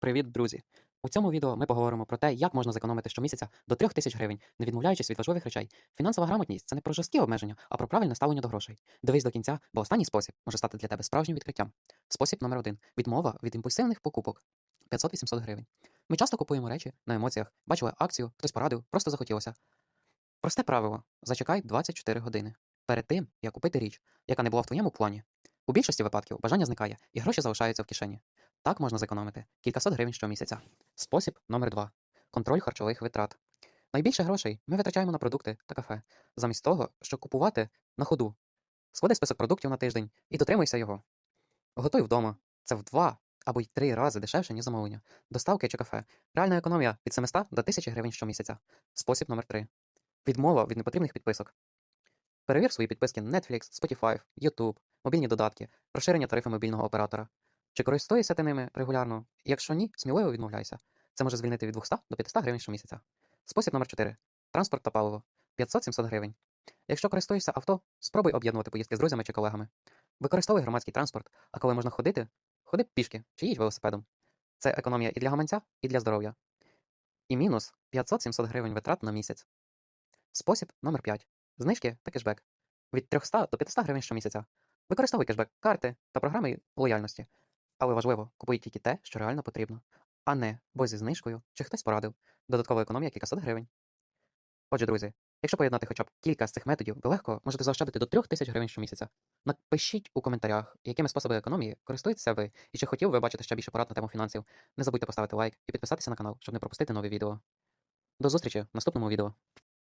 Привіт, друзі! У цьому відео ми поговоримо про те, як можна зекономити щомісяця до 3 тисяч гривень, не відмовляючись від важливих речей. Фінансова грамотність це не про жорсткі обмеження, а про правильне ставлення до грошей. Дивись до кінця, бо останній спосіб може стати для тебе справжнім відкриттям. Спосіб номер один відмова від імпульсивних покупок 500-800 гривень. Ми часто купуємо речі на емоціях, бачили акцію, хтось порадив, просто захотілося. Просте правило: зачекай 24 години перед тим, як купити річ, яка не була в твоєму плані. У більшості випадків бажання зникає і гроші залишаються в кишені. Так можна зекономити кількасот гривень щомісяця. Спосіб номер 2 контроль харчових витрат. Найбільше грошей ми витрачаємо на продукти та кафе, замість того, щоб купувати на ходу. Складай список продуктів на тиждень і дотримуйся його. Готуй вдома. Це в два або й три рази дешевше, ніж замовлення. Доставки чи кафе. Реальна економія від 700 до 1000 гривень щомісяця. Спосіб номер 3 Відмова від непотрібних підписок. Перевір свої підписки Netflix, Spotify, YouTube, мобільні додатки, розширення тарифу мобільного оператора. Чи користуєшся ти ними регулярно? Якщо ні, сміливо відмовляйся. Це може звільнити від 200 до 500 гривень щомісяця. Спосіб номер 4 Транспорт та паливо 500-700 гривень. Якщо користуєшся авто, спробуй об'єднувати поїздки з друзями чи колегами. Використовуй громадський транспорт, а коли можна ходити, ходи пішки чи їдь велосипедом. Це економія і для гаманця, і для здоров'я. І мінус 500-700 гривень витрат на місяць. Спосіб номер 5 Знижки та кешбек. Від 300 до 500 гривень щомісяця. Використовуй кешбек, карти та програми лояльності. Але важливо, купуй тільки те, що реально потрібно, а не бо зі знижкою чи хтось порадив. Додаткова економія кількасот гривень. Отже, друзі, якщо поєднати хоча б кілька з цих методів, ви легко можете заощадити до 3 тисяч гривень щомісяця. Напишіть у коментарях, якими способами економії користуєтеся ви, і чи хотіли ви бачити ще більше порад на тему фінансів. Не забудьте поставити лайк і підписатися на канал, щоб не пропустити нові відео. До зустрічі в наступному відео.